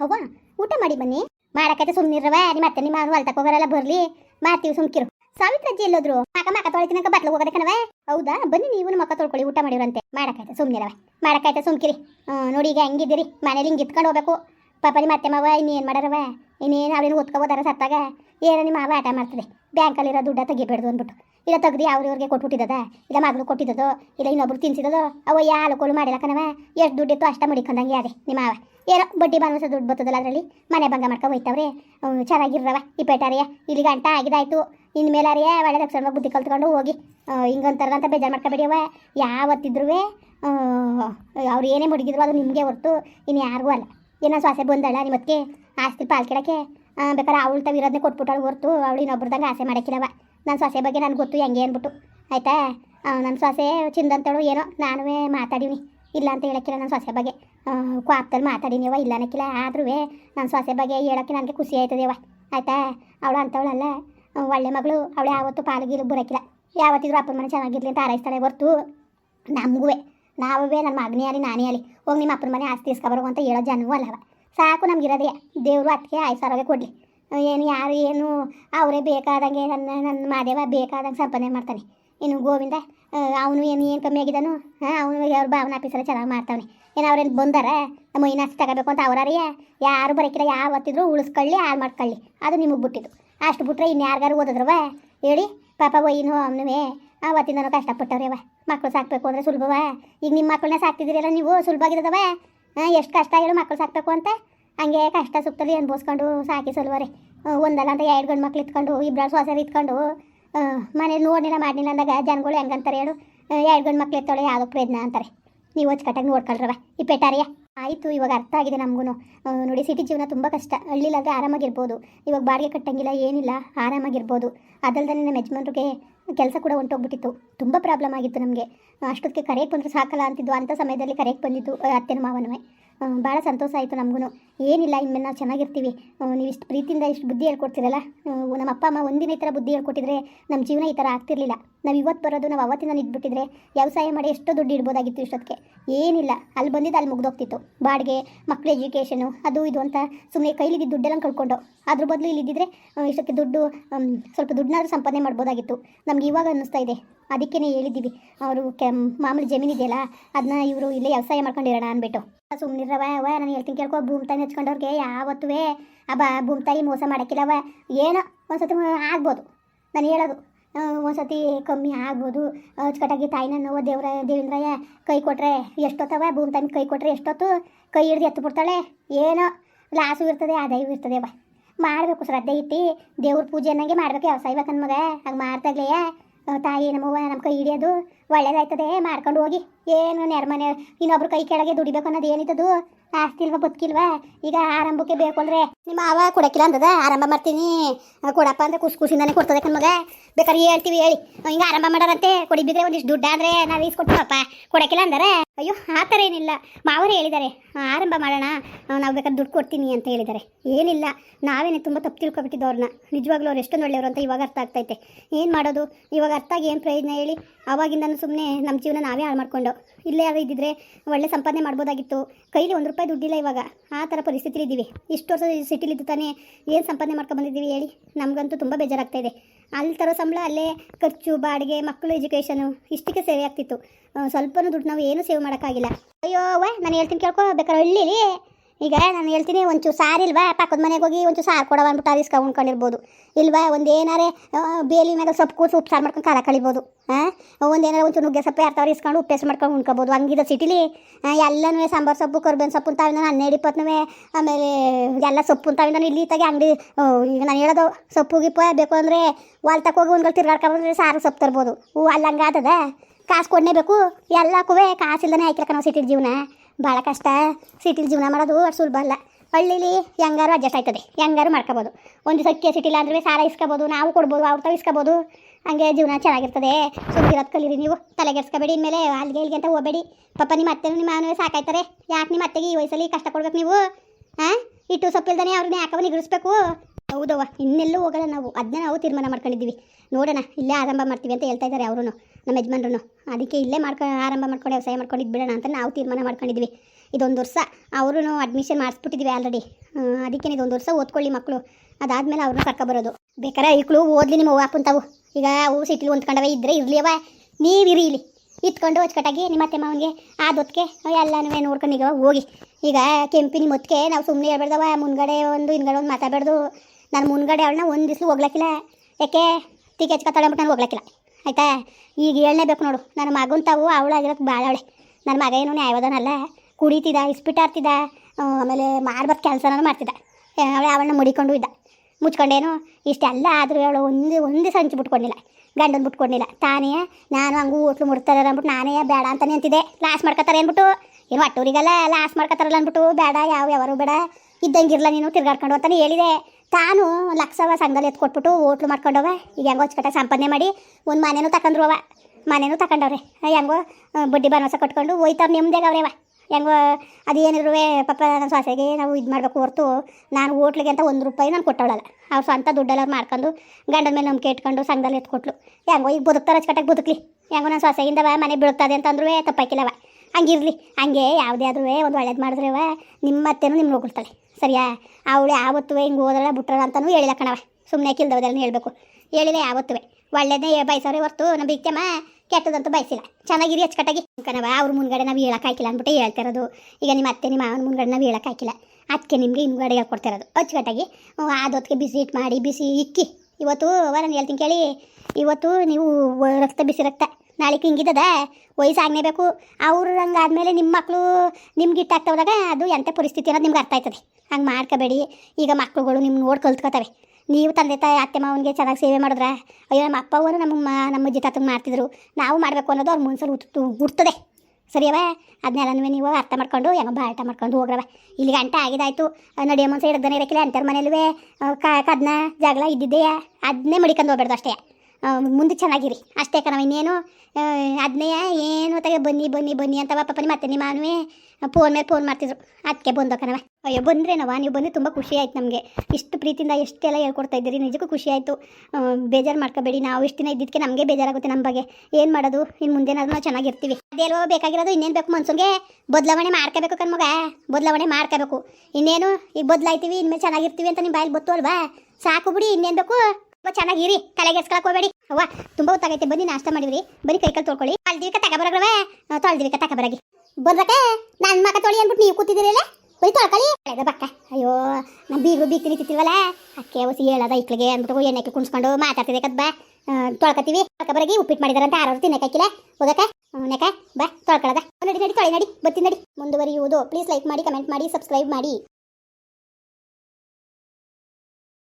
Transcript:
ಅವ್ವ ಊಟ ಮಾಡಿ ಬನ್ನಿ. ಮಾಡಕೈತೆ ಸುಮ್ಮನಿರವ ನಿಮ್ಮ ಮತ್ತೆ ನಿಮ್ಮ ಅವನು ಹೊಲ್ತಕ್ಕೆ ಹೋಗರಲ್ಲ ಬರ್ಲಿ. ಮಾಡ್ತೀವಿ ಸುಮ್ಕಿರು. ಸಾವಿತ್ರ ಅಜ್ಜಿ ಎಲ್ಲೋದ್ರು? ಮಕ ಮಕ ತೊಳಿತಿನಕ ಬಟ್ಲು ಹೋಗೋದೆ ಕಣವ ಹೌದಾ? ಬನ್ನಿ ನೀವು ಮಕ್ಕ ತೊಳ್ಕೊಳ್ಳಿ, ಊಟ ಮಾಡಿರಂತೆ ಮಾಡಕೈತೆ ಸುಮ್ಮನಿರವ ಮಾಡಕೈತೆ ಸುಮ್ಕಿರಿ. ನೋಡಿ ಈಗ ಹೆಂಗಿದ್ದೀರಿ? ಮನೇಲಿ ಹಿಂಗೆ ಇತ್ಕೊಂಡು ಹೋಗ್ಬೇಕು. ಪಾಪ ನಿಮ್ಮ ಅತ್ತೆ, ಮಾವ ಇನ್ನೇನು ಮಾಡಾರವ ಇನ್ನೇನು ಅವ್ರೇನು ಓದ್ಕೋಬೋದಾರ ಸತ್ತಾಗ? ಏನೋ ನಿಮ್ಮ ಮಾವ ಆಟ ಮಾಡ್ತದೆ? ಬ್ಯಾಂಕಲ್ಲಿರೋ ದುಡ್ಡ ತೆಗಿಬೇಡ್ದು ಅಂದ್ಬಿಟ್ಟು. ಇಲ್ಲ ತೆಗ್ದು ಅವ್ರವ್ರಿಗೆ ಕೊಟ್ಬಿಟ್ಟಿದ್ದದ. ಇಲ್ಲ ಮಗಳು ಕೊಟ್ಟಿದ್ದದೋ, ಇಲ್ಲ ಇನ್ನೊಬ್ರು ತಿನ್ಸಿದದೋ ಅವ ಯಾಲು ಕೋಲು ಮಾಡಿಲ್ಲ ಕಣವ ಎಷ್ಟು ದುಡ್ಡಿತ್ತು ಅಷ್ಟ ಮಡಿಕೊಂಡಂಗೆ ಅದೇ ನಿಮ್ಮ ಅವ ಏನೋ ಬಡ್ಡಿ ಬಾನ್ವಸ ದುಡ್ಡು ಬರ್ತದಲ್ಲ ಅದರಲ್ಲಿ? ಮನೆ ಭಂಗ ಮಾಡ್ಕೊಂಡು ಹೋಯ್ತವ್ರೆ. ಚೆನ್ನಾಗಿರ್ರವ ಈ ಪೇಟಾರಿಯ ಇಲ್ಲಿ ಗಂಟ ಆಗಿದಾಯ್ತು. ಇನ್ಮೇಲೆ ಅರಿಯ ಒಳ್ಳೆ ಲಕ್ಷಣ ಬುದ್ಧಿ ಕಲ್ತ್ಕೊಂಡು ಹೋಗಿ. ಹಿಂಗಂತಾರಂತ ಬೇಜಾರು ಮಾಡ್ಕೊಬೇಡಿಯವ ಯಾವತ್ತಿದ್ರು ಅವ್ರು ಏನೇ ಮುಡಿಗಿದ್ರು ಅದು ನಿಮಗೆ ಹೊರ್ತು ಇನ್ನು ಯಾರಿಗೂ ಅಲ್ಲ. ಏನೋ ಸ್ವಾಸೆ ಬಂದಳ ನಿಮ್ಮಕ್ಕೆ ಆಸ್ತಿ ಪಾಲ್ ಕೆಳಕ್ಕೆ? ಬೇಕಾದ್ರೆ ಅವಳು ತವಿರೋದನ್ನೇ ಕೊಟ್ಬಿಟ್ಟಳು ಹೊರ್ತು, ಅವಳು ಇನ್ನೊಬ್ರದಂಗೆ ಆಸೆ ಮಾಡಕ್ಕಿಲ್ಲವ ನನ್ನ ಸೊಸೆ ಬಗ್ಗೆ ನನಗೆ ಗೊತ್ತು ಹೆಂಗೆ ಅಂದ್ಬಿಟ್ಟು. ಆಯಿತಾ? ನನ್ನ ಸೊಸೆ ಚಿಂದಂತಳು ಏನೋ ನಾನುವೇ ಮಾತಾಡೀನಿ. ಇಲ್ಲ ಅಂತ ಹೇಳಕ್ಕಿಲ್ಲ ನನ್ನ ಸೊಸೆ ಬಗ್ಗೆ. ಕ್ವಾಪ್ದಲ್ಲಿ ಮಾತಾಡಿನವ ಇಲ್ಲ ಅನ್ನಕ್ಕಿಲ್ಲ. ಆದ್ರೂ ನನ್ನ ಸೊಸೆ ಬಗ್ಗೆ ಹೇಳೋಕ್ಕೆ ನನಗೆ ಖುಷಿ ಆಯ್ತದೇವ ಆಯಿತಾ? ಅವಳು ಅಂಥವಳಲ್ಲ. ಆ, ಒಳ್ಳೆ ಮಗಳು ಅವಳು ಯಾವತ್ತೂ ಪಾಲಿಗಿಲು ಬರೋಕ್ಕಿಲ್ಲ ಯಾವತ್ತಿದ್ರು ಅಪ್ಪನ ಮನೆ ಚೆನ್ನಾಗಿರಲಿ ಅಂತ ಆರೈಸ್ತಾಳೆ ಹೊರ್ತು ನಮಗೂ ನಾವೇ ನನ್ನ ಮಗನೇ ಆಗಲಿ ನಾನೇ ಆಗಲಿ ಹೋಗಿ ನಿಮ್ಮ ಅಪ್ಪನ ಮನೆ ಆಸ್ತಿ ಇಸ್ಕೊಬರು ಅಂತ ಹೇಳೋ ಜನವೂ ಅಲ್ಲವ. ಸಾಕು ನಮಗಿರೋದೇ. ದೇವರು ಅದಕ್ಕೆ ಆಯ್ಸಾರೋಗೆ ಕೊಡಲಿ. ಏನು ಯಾರು ಏನು, ಅವರೇ ಬೇಕಾದಂಗೆ ನನ್ನ ನನ್ನ ಮಾದೇವ ಬೇಕಾದಂಗೆ ಸಂಪಾದನೆ ಮಾಡ್ತಾನೆ. ಇನ್ನು ಗೋವಿಂದ ಅವನು ಏನು ಏನು ಕಮ್ಮಿ ಆಗಿದ್ದಾನು ಹಾಂ ಅವನು ಅವ್ರ ಭಾವನಾ ಆಫೀಸಲ್ಲಿ ಚೆನ್ನಾಗಿ ಮಾಡ್ತಾವನೆ. ಏನು ಅವ್ರೇನು ಬಂದಾರ? ನಮ್ಮ ಇನ್ನಷ್ಟು ತಗೋಬೇಕು ಅಂತ ಅವರೇ ಯಾರು ಬರೋಕ್ಕಿಲ್ಲ ಯಾವತ್ತಿದ್ರು ಉಳಿಸ್ಕೊಳ್ಳಿ, ಹಾಳು ಮಾಡ್ಕೊಳ್ಳಿ. ಅದು ನಿಮಗೆ ಬಿಟ್ಟಿದ್ದು. ಅಷ್ಟು ಬಿಟ್ರೆ ಇನ್ನು ಯಾರಿಗಾರು ಓದಿದ್ರವ? ಹೇಳಿ, ಪಾಪ ಆ ವತ್ತಿನನ ಆವತ್ತಿಂದನೂ ಕಷ್ಟಪಟ್ಟವ್ರೇವ ಮಕ್ಕಳು ಸಾಕಬೇಕು ಅಂದರೆ ಸುಲಭವ? ಈಗ ನಿಮ್ಮ ಮಕ್ಕಳನ್ನ ಸಾಕ್ತಿದ್ದೀರಲ್ಲ ನೀವು? ಸುಲಭ ಹಾಂ ಎಷ್ಟು ಕಷ್ಟ ಹೇಳು ಮಕ್ಕಳು ಸಾಕಬೇಕು ಅಂತ? ಹಂಗೆ ಕಷ್ಟ ಸುತ್ತಲ್ಲಿ ಅನ್ಭವಿಸ್ಕೊಂಡು ಸಾಕಿ ಸಲುವರೆ. ಒಂದಲ್ಲ ಅಂತ ಎರಡು ಗಂಡು ಮಕ್ಳು ಇತ್ಕೊಂಡು ಇಬ್ಬರು ಸೊಸೆರು ಇತ್ಕೊಂಡು ಮನೇಲಿ ನೋಡಿಲ್ಲ ಮಾಡಿಲ್ಲ ಅಂದಾಗ ಜನಗಳು ಹೆಂಗಂತಾರೆ ಹೇಳು. ಎರಡು ಗಂಡು ಮಕ್ಳು ಎತ್ತೋಳೆ ಯಾವುದೋ ಪ್ರಯತ್ನ ಅಂತಾರೆ. ನೀವು ಅಚ್ಚುಕಟ್ಟಾಗಿ ನೋಡ್ಕೊಳ್ರವ ಈ ಪೆಟಾರಿಯ ಆಯಿತು, ಇವಾಗ ಅರ್ಥ ಆಗಿದೆ ನಮಗೂ ನೋಡಿ, ಸಿಟಿ ಜೀವನ ತುಂಬ ಕಷ್ಟ. ಹಳ್ಳಿಲಾದ್ರೆ ಆರಾಮಾಗಿರ್ಬೋದು. ಇವಾಗ ಬಾಡಿಗೆ ಕಟ್ಟಂಗಿಲ್ಲ, ಏನಿಲ್ಲ, ಆರಾಮಾಗಿರ್ಬೋದು. ಅದಲ್ದೇ ನಮ್ಮ ಯಜಮಾನ್ರಿಗೆ ಕೆಲಸ ಕೂಡ ಹೊಂಟೋಗ್ಬಿಟ್ಟಿತ್ತು. ತುಂಬ ಪ್ರಾಬ್ಲಮ್ ಆಗಿತ್ತು ನಮಗೆ. ಅಷ್ಟೊತ್ತಿಗೆ ಕರೆಯಕ್ಕೆ ಬಂದರೂ, ಸಾಕಲ್ಲ ಅಂತಿದ್ದು ಅಂಥ ಸಮಯದಲ್ಲಿ ಕರೆಯಕ್ಕೆ ಬಂದಿದ್ದು, ಅತ್ತೆನ ಮಾವನವೇ ಭಾಳ ಸಂತೋಷ ಆಯಿತು ನಮಗೂ ಏನಿಲ್ಲ, ಇನ್ಮೇಲೆ ನಾವು ಚೆನ್ನಾಗಿರ್ತೀವಿ. ನೀವು ಇಷ್ಟು ಪ್ರೀತಿಯಿಂದ ಇಷ್ಟು ಬುದ್ಧಿ ಹೇಳ್ಕೊಡ್ತೀರಲ್ಲ? ನಮ್ಮ ಅಪ್ಪ, ಅಮ್ಮ ಒಂದಿನ ಈ ಥರ ಬುದ್ಧಿ ಹೇಳ್ಕೊಟ್ಟಿದ್ರೆ ನಮ್ಮ ಜೀವನ ಈ ಥರ ಆಗ್ತಿರ್ಲಿಲ್ಲ. ನಾವು ಇವತ್ತು ಬರೋದು ನಾವು ಅವತ್ತಿಂದ ಇದ್ಬಿಟ್ಟಿದ್ರೆ ವ್ಯವಸಾಯ ಮಾಡಿ ಎಷ್ಟೋ ದುಡ್ಡು ಇಡ್ಬೋದಾಗಿತ್ತು ಇಷ್ಟೊತ್ತಿಗೆ ಏನಿಲ್ಲ, ಅಲ್ಲಿ ಬಂದಿದ್ದು ಅಲ್ಲಿ ಮುಗ್ದೋಗ್ತಿತ್ತು. ಬಾಡಿಗೆ, ಮಕ್ಳ ಎಜುಕೇಷನು, ಅದು ಇದು ಅಂತ ಸುಮ್ಮನೆ ಕೈಲಿದ್ದು ದುಡ್ಡೆಲ್ಲ ಕಳ್ಕೊಂಡು. ಅದ್ರ ಬದಲು ಇಲ್ಲಿದ್ದರೆ ಇಷ್ಟಕ್ಕೆ ದುಡ್ಡು ಸ್ವಲ್ಪ ದುಡ್ಡನ್ನಾದ್ರೂ ಸಂಪಾದನೆ ಮಾಡ್ಬೋದಾಗಿತ್ತು. ನಮ್ಗೆ ಇವಾಗ ಅನ್ನಿಸ್ತಾ ಇದೆ. ಅದಕ್ಕೇ ಹೇಳಿದ್ದೀವಿ. ಅವರು ಕೆ ಮಾಮೂಲಿ ಜಮೀನು ಇದೆಯಲ್ಲ ಅದನ್ನ ಇವರು ಇಲ್ಲೇ ವ್ಯವಸಾಯ ಮಾಡ್ಕೊಂಡಿರೋಣ ಅಂದ್ಬಿಟ್ಟು. ಸುಮ್ಮನಿರವ ಅವ ನಾನು ಹೇಳ್ತೀನಿ ಕೇಳ್ಕೊ ಭೂಮಿ ತಾಯಿ ಹಚ್ಕೊಂಡವ್ರಿಗೆ ಯಾವತ್ತೂ ಅಬ್ಬ ಭೂಮಿ ತಾಯಿ ಮೋಸ ಮಾಡೋಕ್ಕಿಲ್ಲವ ಏನೋ ಒಂದ್ಸತಿ ಆಗ್ಬೋದು. ನಾನು ಹೇಳೋದು ಆ, ಒಂದ್ಸತಿ ಕಮ್ಮಿ ಆಗ್ಬೋದು. ಅಚ್ಚುಕಟ್ಟಾಗಿ ತಾಯಿನ ನೋವು ದೇವ್ರ ದೇವೇಂದ್ರಯ್ಯ ಕೈ ಕೊಟ್ಟರೆ ಎಷ್ಟೊತ್ತವ ಭೂಮಿ ತಾಯಿ ಕೈ ಕೊಟ್ಟರೆ ಎಷ್ಟೊತ್ತು? ಕೈ ಹಿಡ್ದು ಎತ್ತು ಬಿಡ್ತಾಳೆ? ಏನೋ ಲಾಸು ಇರ್ತದೆ ಆದಾಯವೂ ಇರ್ತದೆ ಅವ ಮಾಡಬೇಕು ಶ್ರದ್ಧೆ ಇಟ್ಟು ದೇವ್ರ ಪೂಜೆ ಅನ್ನಂಗೆ ಮಾಡಬೇಕು ವ್ಯವಸಾಯ ಬೇಕನ್ ಮಗ? ಹಂಗೆ ಮಾಡ್ದಾಗ್ಲೆಯ ತಾಯಿ ನಮ್ಮವ್ವ ನಮ್ಮ ಕೈ ಹಿಡಿಯೋದು ಒಳ್ಳೇದಾಯ್ತದೆ, ಮಾಡ್ಕೊಂಡು ಹೋಗಿ. ಏನು ನೆರಮನೆ, ಇನ್ನೊಬ್ರು ಕೈ ಕೆಳಗೆ ದುಡಿಬೇಕು ಅನ್ನೋದು ಏನಿತ್ತದು? ಆಸ್ತಿಲ್ವಾ ಬದುಕಿಲ್ವಾ ಈಗ ಆರಂಭಕ್ಕೆ ಬೇಕು ಅಂದ್ರೆ ನಿಮ್ಮ ಅವ ಕೊಡಕಿಲ್ಲ ಅಂದದ? ಆರಂಭ ಮಾಡ್ತೀನಿ. ಕೊಡಪ್ಪ ಅಂದ್ರೆ ಖುಷಿ ಖುಷಿಯಿಂದಾನೆ ಕೊಡ್ತದೆ ಕಣ್ ಮಗ. ಬೇಕಾದ್ರೆ ಹೇಳ್ತೀವಿ, ಹೇಳಿ. ಹಿಂಗ ಆರಂಭ ಮಾಡಾರಂತೆ ಕೊಡಿಬಿದ್ರೆ ಒಂದಿಷ್ಟು ದುಡ್ಡು ಅಂದರೆ ನಾವು ಈಸ್ಕೊಡ್ತೀವಪ್ಪ ಕೊಡಕಿಲ್ಲ ಅಂದರೆ? ಅಯ್ಯೋ, ಆ ಥರ ಏನಿಲ್ಲ. ಮಾವರೇ ಹೇಳಿದ್ದಾರೆ ಆರಂಭ ಮಾಡೋಣ. ನಾವು ಬೇಕಾದ್ರೆ ದುಡ್ಡು ಕೊಡ್ತೀನಿ ಅಂತ ಹೇಳಿದ್ದಾರೆ. ಏನಿಲ್ಲ, ನಾವೇನೆ ತುಂಬ ತಪ್ಪು ತಿಳ್ಕೊಬಿಟ್ಟಿದ್ದು ಅವ್ರನ್ನ. ನಿಜವಾಗ್ಲೂ ಅವ್ರು ಎಷ್ಟೊಂದು ಒಳ್ಳೆಯವರು ಅಂತ ಇವಾಗ ಅರ್ಥ ಆಗ್ತೈತೆ ಏನು ಮಾಡೋದು? ಇವಾಗ ಅರ್ಥ ಆಗಿ ಏನು ಪ್ರಯೋಜನ ಹೇಳಿ? ಅವಾಗಿಂದನೂ ಸುಮ್ಮನೆ ನಮ್ಮ ಜೀವನ ನಾವೇ ಹಾಳು ಮಾಡಿಕೊಂಡು. ಇಲ್ಲೇ ಯಾರು ಇದ್ದಿದ್ರೆ ಒಳ್ಳೆ ಸಂಪಾದನೆ ಮಾಡ್ಬೋದಾಗಿತ್ತು. ಕೈಲಿ ಒಂದು ರೂಪಾಯಿ ದುಡ್ಡಿಲ್ಲ ಇವಾಗ. ಆ ಥರ ಪರಿಸ್ಥಿತಿಲಿ ಇದ್ದೀವಿ ಇಷ್ಟು ವರ್ಷ ಸಿಟಿಲಿದ್ದು ತಾನೇ ಏನು ಸಂಪಾದನೆ ಮಾಡ್ಕೊಂಡು ಬಂದಿದ್ದೀವಿ ಹೇಳಿ? ನಮಗಂತೂ ತುಂಬ ಬೇಜಾರಾಗ್ತಾ ಇದೆ. ಅಲ್ಲಿ ತರೋ ಸಂಬಳ, ಅಲ್ಲೇ ಖರ್ಚು, ಬಾಡಿಗೆ, ಮಕ್ಕಳು, ಎಜುಕೇಷನು ಇಷ್ಟಕ್ಕೆ ಸೇವೆ ಆಗ್ತಿತ್ತು. ಸ್ವಲ್ಪನೂ ದುಡ್ಡು ನಾವು ಏನೂ ಸೇವ್ ಮಾಡೋಕ್ಕಾಗಿಲ್ಲ. ಅಯ್ಯೋ ವೈ ನಾನು ಹೇಳ್ತೀನಿ ಕೇಳ್ಕೋ ಬೇಕಾದ್ರೆ ಹಳ್ಳಿಲಿ ಈಗ ನಾನು ಹೇಳ್ತೀನಿ ಒಂಚೂರು ಸಾರಿ ಇಲ್ವಾ? ಪಕ್ಕದ ಮನೆಗೆ ಹೋಗಿ ಒಂಚೂರು ಸಾರು ಕೊಡವ ಅಂದ್ಬಿಟ್ಟು ಅರಿಸ್ಕ ಉಣ್ಕೊಂಡಿರ್ಬೋದು ಇಲ್ವಾ? ಒಂದು ಏನಾರೇ ಬೇಲಿ ಮ್ಯಾಗ ಸೊಪ್ಪು ಕೂಸು ಉಪ್ಪು ಸಾರು ಮಾಡ್ಕೊಂಡು ಕಾಲ ಕಳಿಬೋದು ಹಾಂ ಒಂದು ಏನಾರ ಒಂಚೂರು ನುಗ್ಗೆ ಸೊಪ್ಪು ಯಾರು ಇಸ್ಕೊಂಡು ಉಪ್ಪೇಸು ಮಾಡ್ಕೊಂಡು ಉಣ್ಕೋಬೋದು. ಹಂಗಿದ ಸಿಟಿಲಿ ಎಲ್ಲನೂ ಸಾಂಬಾರು ಸೊಪ್ಪು, ಕರ್ಬೇವಿನ ಸೊಪ್ಪು ತಾವಿಂದ ಹನ್ನೆರಡು ಇಪ್ಪತ್ತನೇ ಆಮೇಲೆ ಎಲ್ಲ ಸೊಪ್ಪು ತಾವಿಂದ ಇಲ್ಲಿ ತಗೆ ಅಂಗಡಿ ಈಗ ನಾನು ಹೇಳೋದು ಸೊಪ್ಪು ಗಿಪ್ಪು ಬೇಕು ಅಂದರೆ ವಾಲ್ ತಕೋಗಿ ಒಂದ್ಗಳು ತಿರ್ಗಾಡ್ಕೊಂಡ್ರೆ ಸಾರು ಸೊಪ್ಪು ತರ್ಬೋದು. ಹೂ ಅಲ್ಲಿ ಹಂಗಾತದ ಕಾಸು ಕೊಡಲೇಬೇಕು ಎಲ್ಲಕ್ಕೂ ಕಾಸಿಲ್ದೇ ಹಾಕಿರ್ಕ ನಾವು ಸಿಟಿ ಜೀವನ. ಭಾಳ ಕಷ್ಟ. ಸಿಟಿಲಿ ಜೀವನ ಮಾಡೋದು ಅಷ್ಟು ಸುಲಭ ಅಲ್ಲ. ಹಳ್ಳಿಲಿ ಹೆಂಗಾರು ಅಡ್ಜಸ್ಟ್ ಆಯ್ತದೆ. ಹೆಂಗಾರು ಮಾಡ್ಕೋಬೋದು. ಒಂದು ಸತ್ಯ ಸಿಟಿಲ್ಲ ಅಂದ್ರೆ ಸಾಲ ಇಸ್ಕೋಬೋದು, ನಾವು ಕೊಡ್ಬೋದು, ಅವ್ರ ತಾವು ಇಸ್ಕೋಬೋದು. ಹಂಗೆ ಜೀವನ ಚೆನ್ನಾಗಿರ್ತದೆ. ಸುಮ್ಮನೆ ಕಲೀರಿ ನೀವು. ತಲೆಗೆಡ್ಸ್ಕೋಬೇಡಿ ಇನ್ಮೇಲೆ ಅಲ್ಲಿಗೆ ಇಲ್ಲಿಗೆ ಅಂತ ಹೋಗಬೇಡಿ. ಪಾಪ ನಿಮ್ಮ ಅತ್ತೆ ನಿಮ್ಮ ಮಾವನೇ ಸಾಕಾಯ್ತಾರೆ. ಯಾಕೆ ನಿಮ್ಮ ಅತ್ತೆಗೆ ಈ ವಯಸ್ಸಲ್ಲಿ ಕಷ್ಟ ಕೊಡ್ಬೇಕು ನೀವು? ಹಾಂ ಇಟ್ಟು ಸೊಪ್ಪಿಲ್ದಾನೆ ಅವ್ರನ್ನ ಯಾಕವ ನಿಗರಿಸ್ಬೇಕು ಹೌದವ್ವ, ಇನ್ನೆಲ್ಲೂ ಹೋಗಲ್ಲ ನಾವು. ಅದನ್ನ ನಾವು ತೀರ್ಮಾನ ಮಾಡ್ಕೊಂಡಿದ್ದೀವಿ. ನೋಡೋಣ, ಇಲ್ಲೇ ಆರಂಭ ಮಾಡ್ತೀವಿ ಅಂತ ಹೇಳ್ತಾ ಇದ್ದಾರೆ ಅವರು ನಮ್ಮ ಯಜಮಾನ್ರು ಅದಕ್ಕೆ ಇಲ್ಲೇ ಮಾಡ್ಕೊ, ಆರಂಭ ಮಾಡ್ಕೊಂಡು ವ್ಯವಸಾಯ ಮಾಡ್ಕೊಂಡು ಇದ್ಬಿಡೋಣ ಅಂತ ನಾವು ತೀರ್ಮಾನ ಮಾಡ್ಕೊಂಡಿದ್ವಿ. ಇದೊಂದು ವರ್ಷ ಅವರು ಅಡ್ಮಿಷನ್ ಮಾಡಿಸ್ಬಿಟ್ಟಿದ್ವಿ ಆಲ್ರೆಡಿ ಅದಕ್ಕೆ ಇದೊಂದು ವರ್ಷ ಓದ್ಕೊಳ್ಳಿ ಮಕ್ಕಳು. ಅದಾದಮೇಲೆ ಅವ್ರನ್ನ ಕರ್ಕೊಬರೋದು ಬೇಕಾರೆ ಐಕ್ಳು ಓದ್ಲಿ ನಿಮ್ಮ ಅವ್ವ ಈಗ ಅವು ಸಿಟಿಲಿ ಹೊಂದ್ಕೊಂಡವ ಇದ್ರೆ ಇರಲಿ ಅವ ನೀವಿರಿ ಇಲ್ಲಿ. ಇತ್ಕೊಂಡು ಅಚ್ಚುಕಟ್ಟಾಗಿ ನಿಮ್ಮ ಅತ್ತೆ ಮಾವನಿಗೆ ಆದೊತ್ತಿಗೆ ಎಲ್ಲನೂ ನೋಡ್ಕೊಂಡು ಈಗ ಹೋಗಿ. ಈಗ ಕೆಂಪಿನಿ ಮೊತ್ತಿಗೆ ನಾವು ಸುಮ್ಮನೆ ಹೇಳ್ಬಾರ್ದವ ಮುಂದ್ಗಡೆ ಒಂದು, ಹಿಂದ್ಗಡೆ ಒಂದು ಮಾತಾಡ್ಬಾರ್ದು. ನಾನು ಮುಂದ್ಗಡೆ ಅವಳನ್ನ ಒಂದು ದಿವ್ಸ ಹೋಗ್ಲಕ್ಕಿಲ್ಲ. ಯಾಕೆ? ಟೀಕೆ ಹಚ್ಕೊತಾಳೆ ಅಂದ್ಬಿಟ್ಟು ನಾನು ಹೋಗ್ಲಕ್ಕಿಲ್ಲ. ಆಯ್ತಾ? ಈಗ ಹೇಳಲೇಬೇಕು ಬೇಕು ನೋಡು. ನನ್ನ ಮಗನ ತಾವು ಅವಳಾಗಿರೋಕೆ ಭಾಳ ಅವಳೆ ನನ್ನ ಮಗ ಏನೂ ನ್ಯಾಯವದನಲ್ಲ. ಕುಡಿತಿದ್ದ ಇಸ್ಪಿಟಾಡ್ತಿದ್ದ ಆಮೇಲೆ ಮಾಡ್ಬೇಕು ಕೆಲಸನೂ ಮಾಡ್ತಿದ್ದ. ಅವಳೆ ಅವಳನ್ನ ಮುಡಿಕೊಂಡು ಇದ್ದ. ಮುಚ್ಕೊಂಡೇನು? ಇಷ್ಟೆಲ್ಲ ಆದರೂ ಅವಳು ಒಂದು ಒಂದು ಸಂಚು ಬಿಟ್ಕೊಂಡಿಲ್ಲ. ಗಂಡನ ಬಿಟ್ಕೊಂಡಿಲ್ಲ. ತಾನೇ, ನಾನು ಹಂಗೂ ಹೋಟ್ಲು ಮುಡ್ತಾರೆ ಅಂದ್ಬಿಟ್ಟು ನಾನೇ ಬೇಡ ಅಂತಾನೆ ಅಂತಿದ್ದೆ. ಲಾಸ್ ಮಾಡ್ಕೋತಾರೆ ಅಂದ್ಬಿಟ್ಟು. ಏನು ಅಟ್ಟೂರಿಗೆಲ್ಲ ಲಾಸ್ ಮಾಡ್ಕೋತಾರಲ್ಲ ಅಂದ್ಬಿಟ್ಟು. ಬೇಡ, ಯಾವ ಯಾರು ಬೇಡ. ಇದ್ದಂಗಿರಲ್ಲ ನೀನು, ತಿರ್ಗಾಡ್ಕೊಂಡು ಅಂತಲೇ ಹೇಳಿದೆ. ತಾನು ಲಕ್ಷವ ಸಂಘದಲ್ಲಿ ಎತ್ಕೊಟ್ಬಿಟ್ಟು ಓಟ್ಲು ಮಾಡ್ಕೊಂಡವ ಈಗ ಹೆಂಗೋ ಅಚ್ಚುಕಟ್ಟ ಸಂಪಾದನೆ ಮಾಡಿ ಒಂದು ಮನೇನೂ ತಕೊಂಡ್ರು ಅವ ಮನೇನೂ ತಕೊಂಡವ್ರೆ. ಹೆಂಗೋ ಬಡ್ಡಿ ಬನವಸ ಕಟ್ಕೊಂಡು ಹೋಯ್ತವ್ರು ನೆಮ್ಮದಿಯಾಗ ಅವ್ರೆ ಅವ ಹೆಂಗೋ ಅದೇನಿದ್ರು ಪಾಪ ನನ್ನ ಸೊಸೆಗೆ ನಾವು ಇದು ಮಾಡಬೇಕು ಹೊರ್ತು ನಾನು ಹೋಟ್ಲಿಗೆ ಅಂತ ಒಂದು ರೂಪಾಯಿ ನಾನು ಕೊಟ್ಟವಳಲ್ಲ. ಅವ್ರು ಸ್ವಂತ ದುಡ್ಡೆಲ್ಲ ಮಾಡ್ಕೊಂಡು ಗಂಡನ ಮೇಲೆ ನಂಬಿಕೆ ಇಟ್ಕೊಂಡು ಸಂಘದಲ್ಲಿ ಎತ್ಕೊಟ್ಲು. ಹೆಂಗೋ, ಈಗ ಬದುಕ್ತಾರೆ ಅಚ್ಚುಕಟ್ಟಾಗಿ ಬದುಕಲಿ. ಹೆಂಗೋ ನನ್ನ ಸೊಸೆಗಿಂದವ ಮನೆ ಬೀಳ್ತದೆ ಅಂತಂದ್ರೂ ತಪ್ಪಾಕಿಲ್ಲವ ಹಂಗಿರ್ಲಿ. ಹಂಗೆ ಯಾವುದೇ ಆದ್ರೂ ಒಂದು ಒಳ್ಳೇದು ಮಾಡಿದ್ರೆ ನಿಮ್ಮ ಅತ್ತೆನೂ ನಿಮ್ಗೆ ಹೋಗ್ಬಿಡ್ತಾಳೆ. ಸರಿಯಾ? ಅವಳು ಯಾವತ್ತೂ ಹಿಂಗೆ ಹೋದಳ ಬಿಟ್ರಳ ಅಂತಲೂ ಹೇಳಿಲ್ಲ ಕಣವ ಸುಮ್ಮನೆ ಕಿಲ್ದವದೆಲ್ಲ ಹೇಳಬೇಕು. ಹೇಳಿಲ್ಲ ಯಾವತ್ತೂ ಒಳ್ಳೇದೇ ಬಯಸೋರೆ ಹೊರ್ತು ನಮ್ಮ ಬಿಕ್ತಮ್ಮ ಕೆಟ್ಟದಂತೂ ಬಯಸಿಲ್ಲ. ಚೆನ್ನಾಗಿರಿ ಅಚ್ಚುಕಟ್ಟಾಗಿ. ಕಣವ ಅವ್ರ ಮುಂದ್ಗಡೆ ನಾವು ಹಾಕಿಲ್ಲ ಅಂದ್ಬಿಟ್ಟು ಹೇಳ್ತಿರೋದು ಈಗ ನಿಮ್ಮ ಅತ್ತೆ, ನಿಮ್ಮ ಅವನ ಮುಂದ್ಗಡೆ ನಾವು ಹಾಕಿಲ್ಲ ಅದಕ್ಕೆ ನಿಮಗೆ ಹಿಂದ್ಗಡೆ ಹೇಳ್ಕೊಡ್ತಿರೋದು ಅಚ್ಚುಕಟ್ಟಾಗಿ ಆದೊತ್ತಿಗೆ ಬಿಸಿ ಇಟ್ಟು ಮಾಡಿ, ಬಿಸಿ ಇಕ್ಕಿ ಇವತ್ತು ನಾನು ಹೇಳ್ತೀನಿ ಕೇಳಿ. ಇವತ್ತು ನೀವು ರಕ್ತ, ಬಿಸಿ ರಕ್ತ. ನಾಳೆಗೆ ಹಿಂಗಿದ್ದದ ವಯಸ್ಸಾಗಲೇಬೇಕು. ಅವ್ರು ಹಂಗೆ ಆದಮೇಲೆ ನಿಮ್ಮ ಮಕ್ಕಳು ನಿಮ್ಗೆ ಇಟ್ಟಾಗ್ತವಾಗ ಅದು ಎಂಥ ಪರಿಸ್ಥಿತಿ ಅನ್ನೋದು ನಿಮ್ಗೆ ಅರ್ಥ ಆಯ್ತದೆ. ಹಂಗೆ ಮಾಡ್ಕೋಬೇಡಿ. ಈಗ ಮಕ್ಕಳುಗಳು ನಿಮ್ಮ ನೋಡಿ ಕಲ್ತ್ಕೋತವೆ. ನೀವು ತಂದೆ ತಾಯಿ, ಅತ್ತೆ ಮಾವನಿಗೆ ಚೆನ್ನಾಗಿ ಸೇವೆ ಮಾಡಿದ್ರೆ, ಅಯ್ಯೋ ನಮ್ಮ ಅಪ್ಪ ಅವರು ನಮ್ಮ ನಮ್ಮ ಅಜ್ಜಿ ತಾತಂಗೆ ಮಾಡ್ತಿದ್ರು, ನಾವು ಮಾಡಬೇಕು ಅನ್ನೋದು ಅವ್ರ ಮುನ್ಸಲ್ಲಿ ಹುಟ್ಟು ಹುಡ್ತದೆ ಸರಿಯವ? ಅದನ್ನೆಲ್ಲನೂ ನೀವು ಅರ್ಥ ಮಾಡ್ಕೊಂಡು ಹೆಂಗೋ ಬಾಟ ಮಾಡ್ಕೊಂಡು ಹೋಗ್ರವ. ಇಲ್ಲಿ ಗಂಟೆ ಆಗಿದಾಯ್ತು. ನಡಿಯೋ ಮನ್ಸ ಹಿಡ್ದನೆ ಇರಕ್ಕಿಲ್ಲ ಅಂತರ ಮನೇಲೂ ಕದ್ನ, ಜಗಳ ಇದ್ದಿದ್ದೆಯಾ? ಅದನ್ನೇ ಮಡಿಕೊಂಡು ಹೋಗ್ಬೇಡ್ದು ಅಷ್ಟೇ. ಮುಂದೆ ಚೆನ್ನಾಗಿರಿ. ಅಷ್ಟೇ ಕಣವ ಇನ್ನೇನು ಅದನ್ನೇ ಏನು ತಗ, ಬನ್ನಿ ಬನ್ನಿ ಬನ್ನಿ ಅಂತ ಪಾಪ ಮತ್ತೆ ನಿಮ್ಮ ಫೋನ್ ಮೇಲೆ ಫೋನ್ ಮಾಡ್ತಿದ್ರು. ಅದಕ್ಕೆ ಬಂದೋ ಕಣವ ಅಯ್ಯೋ ಬಂದ್ರೇನವ ನೀವು ಬಂದು ತುಂಬ ಖುಷಿ ಆಯ್ತು ನಮಗೆ. ಇಷ್ಟು ಪ್ರೀತಿಯಿಂದ ಎಷ್ಟೆಲ್ಲ ಹೇಳ್ಕೊಡ್ತಾ ಇದ್ದೀರಿ. ನಿಜಕ್ಕೂ ಖುಷಿ ಆಯಿತು. ಬೇಜಾರು ಮಾಡ್ಕೋಬೇಡಿ. ನಾವು ಇಷ್ಟು ದಿನ ಇದ್ದಿದ್ದಕ್ಕೆ ನಮಗೆ ಬೇಜಾರಾಗುತ್ತೆ ನಮ್ಮ ಬಗ್ಗೆ. ಏನು ಮಾಡೋದು? ಇನ್ನು ಮುಂದೇನಾದ್ರೂ ನಾವು ಚೆನ್ನಾಗಿರ್ತೀವಿ. ಅದೇಲ್ವ ಬೇಕಾಗಿರೋದು ಇನ್ನೇನು ಬೇಕು ಮನ್ಸಂಗೆ? ಬದಲಾವಣೆ ಮಾಡ್ಕೋಬೇಕು ಕಣ್ಮಗ ಬದಲಾವಣೆ ಮಾಡ್ಕೋಬೇಕು. ಇನ್ನೇನು ಈಗ ಬದಲಾಯ್ತೀವಿ, ಇನ್ಮೇಲೆ ಚೆನ್ನಾಗಿರ್ತೀವಿ ಅಂತ ನಿಮ್ಮ ಬಾಯಲ್ಲಿ ಗೊತ್ತು ಅಲ್ವಾ? ಸಾಕು ಬಿಡಿ, ಇನ್ನೇನು ಬೇಕು? ತುಂಬ ಚೆನ್ನಾಗಿರಿ. ತಲೆಗೆಸ್ಕೊಳಕ್ ಹೋಗಬೇಡಿ. ಅವ್ವ, ತುಂಬಾ ಹೊತ್ತಾಗೈತೆ ಬನ್ನಿ, ನಾಷ್ಟ ಮಾಡಿವ್ರಿ. ಬನ್ನಿ, ಕೈ ಕಾಲು ತೊಳ್ಕೊಳ್ಳಿ. ತೊಳ್ದಿವಿಕ ತಗೊಬರಗ್ರವ ತೊಳ್ದಿವಿಕ ತಗಬರಗಿ ಬರ್ರಕ್ಕೆ ನನ್ನ ಮಕ ತೊಳಿ ಅಂದ್ಬಿಟ್ಟು ನೀವು ಕೂತಿದ್ದೀರಲ್ಲ ಬರೀ ತೊಳ್ಕೊಳ್ಳಿ. ಅಳೆದ ಬಕ್ಕ. ಅಯ್ಯೋ ನಮ್ಮ ಬೀಗರು ಬೀಗ್ ತಿಂತೀವಲ್ಲ ಅಕ್ಕೆ ಹೊಸಿ ಹೇಳದ ಇಕ್ಳಿಗೆ ಅಂದ್ಬಿಟ್ಟು ಎಣ್ಣೆಕ್ಕೆ ಕುಣಿಸ್ಕೊಂಡು ಮಾತಾಡ್ತಿದ್ದೆ ಕದ್ ಬಾ. ತೊಳ್ಕೊತೀವಿ ತೊಳ್ಕೊಬರಾಗಿ ಉಪ್ಪಿಟ್ಟು ಮಾಡಿದಾರಂತ ಆರೋರು ತಿನ್ನಕ್ಕಿಲ್ಲ ಹೋಗಕ್ಕ? ನೆಕ, ಬಾ, ತೊಳ್ಕೊಳ್ಳದ. ನಡಿ ನಡಿ, ತೊಳಿ, ನಡಿ. ಬತ್ತಿ ನಡಿ. ಮುಂದುವರಿಯುವುದು. ಪ್ಲೀಸ್ ಲೈಕ್ ಮಾಡಿ ಕಮೆಂಟ್ ಮಾಡಿ ಸಬ್ಸ್ಕ್ರೈಬ್ ಮಾಡಿ.